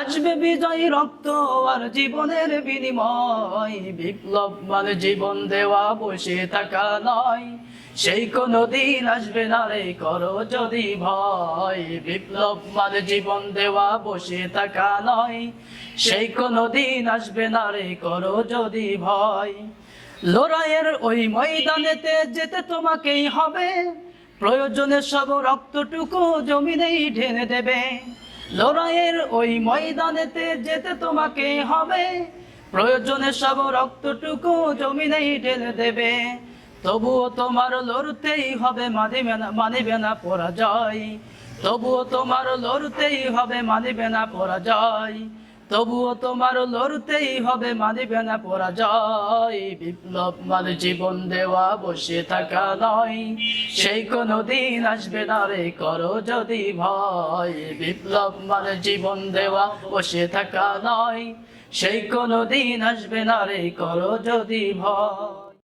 আসবে বিজয় রক্ত আর জীবনের বিনিময়। বিপ্লব মানে জীবন দেওয়া, বসে থাকা নয়। সেই কোনো দিন আসবে না রে, করো যদি ভয়। বিপ্লব মানে জীবন দেওয়া, বসে থাকা নয়। সেই কোনো দিন আসবে না রে, করো যদি ভয়। লড়াইয়ের ওই ময়দানেতে যেতে তোমাকেই হবে। প্রয়োজনে সব রক্তটুকু জমিনেই ঢেলে দেবে। লড়াইয়ের ওই ময়দানেতে যেতে তোমাকে হবে। প্রয়োজনে সব রক্তটুকু জমিনেই ঢেলে দেবে। তবুও তোমার লড়তেই হবে মানিবে না মানিবে না পরাজয়। তবুও তোমার লড়তেই হবে মানিবে না পরাজয়। তবুও তোমার লড়তেই হবে, মানিবে না পরাজয়। বিপ্লব মানে জীবন দেওয়া বসে থাকা নয়, সেই কোনো দিন আসবে না রে, করো যদি ভয়। বিপ্লব মানে জীবন দেওয়া বসে থাকা নয়, সেই কোনো দিন আসবে না রে, করো যদি ভয়।